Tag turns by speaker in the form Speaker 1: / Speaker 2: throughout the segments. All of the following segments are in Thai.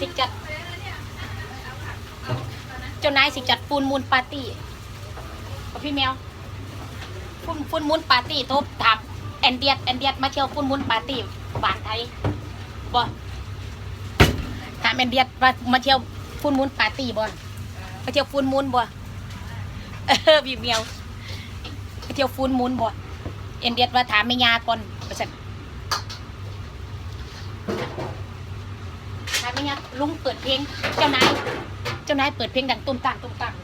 Speaker 1: สิจัดเจ้านายสิจัดฟูนมูลปาร์ตี้กับพี่แมวฟูนฟูนมูลปาร์ตี้โทรถามแอนเดียดแอนเดียดมาเที่ยวฟูนมูลปาร์ตี้บ้านไทยบ่ถามแอนเดียดว่ามาเที่ยวฟูนมูลปาร์ตี้บ่มาเที่ยวฟูนมูลบ่เออพี่แมวมาเที่ยวฟูนมูลบ่แอนเดียดว่าถามแม่ยาก่อนว่าซั่น ถามแม่ยลุงเปิดเพลง เจ้านาย เจ้านายเปิดเพลงดังตุ้มตามตุ้มตาม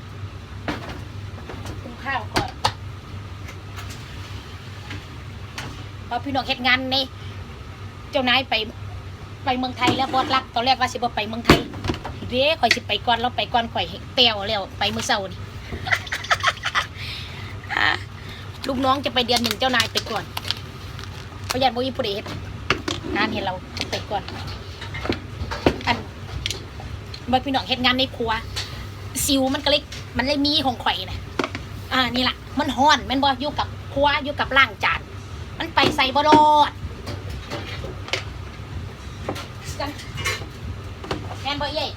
Speaker 1: ตุ้มข้าวก่อนพอพี่น้องเฮ็ดงานนี่เจ้านายไปไปเมืองไทยแล้วบอสรักตอนแรกว่าสิบ่ไปเมืองไทยเด้ข่อยสิไปก่อนเราไปก่อนข่อยเตียวแล้วไปมื้อเช้านี่ลูกน้องจะไปเดือนหนึ่งเจ้านายไปก่อนเพราะยันบ่มีผู้ใดเฮ็ดงานเห็นเราไปก่อน เมื่พี่น้องเฮ็ดงานในครัวซิวมันก็เลยมันเลยมีของข่อยนะอ่านี่แหละมันฮ้อนมันบ่อยู่กับครัวอยู่กับล้างจานมันไปใส่บ่รอดกันแม่นบ่เอ้ย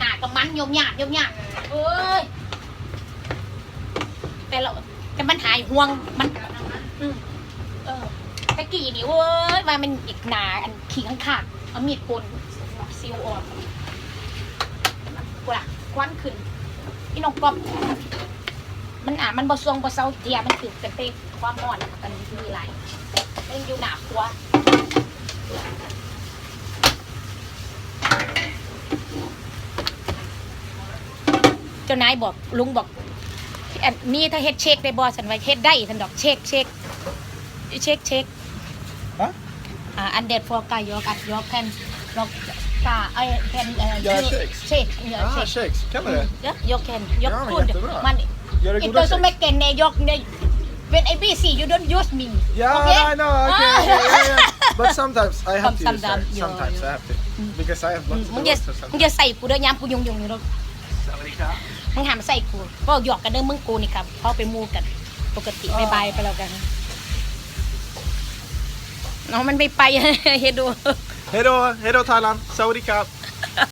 Speaker 1: หากับมันโยมยากโยมยากเอ้ยแต่เราแต่มันหายห่วงมันอืมเออตะกี้นี่เว้ยว่ามันอีกหนาอันขี้ข้างขาดเอามีดโกนซิวออก กูล่ะควันขึ้นพี่น้องป๊อบมันอ่ามันบ่ซวงบ่เซาเทียมันถือกันเตความร้อนกันมีหลายเล่นอยู่หนาครัวเจ้านายบอกลุงบอกอันนี้ถ้าเฮ็ดเช็คได้บ่สันไว้เฮ็ดได้สันดอกเช็คเช็คเช็คเช็ค
Speaker 2: Huh?
Speaker 1: อ่าอันเด็ดฟอร์กายยอกอัดยอกแคน ยอกกาไอแคนเอ่อ
Speaker 2: Göra shakes.
Speaker 1: เช็คเช็
Speaker 2: Ah,
Speaker 1: ค
Speaker 2: shakes. Kan du det?
Speaker 1: Ja, jag kan. Jag
Speaker 2: Ja, men
Speaker 1: kunde.
Speaker 2: jättebra.
Speaker 1: Man,
Speaker 2: Gör det
Speaker 1: it
Speaker 2: goda
Speaker 1: doesn't
Speaker 2: shakes?
Speaker 1: make any jag, nej, when I busy, you don't use me.
Speaker 2: Yeah,
Speaker 1: okay?
Speaker 2: I know. Okay,
Speaker 1: Ah.
Speaker 2: yeah, yeah, yeah. But sometimes I have to use that.
Speaker 1: Sometimes, yeah,
Speaker 2: Sometimes
Speaker 1: yeah.
Speaker 2: I have to. Because I have
Speaker 1: อืม
Speaker 2: lots
Speaker 1: มึง
Speaker 2: of
Speaker 1: จะ
Speaker 2: work or
Speaker 1: มึง
Speaker 2: something.
Speaker 1: จะใส่กูเด้อยามกูยงยงอยู่หรอกมึงหามใส่กูเพราะหยอกกันเด้อมึงกูนี่ครับเพราะไปมูกัน ปกติบายบายไปแล้วกันน้องมันไม่ไป เฮดดู
Speaker 2: Hej då, hej då Thailand. Saudi Cup.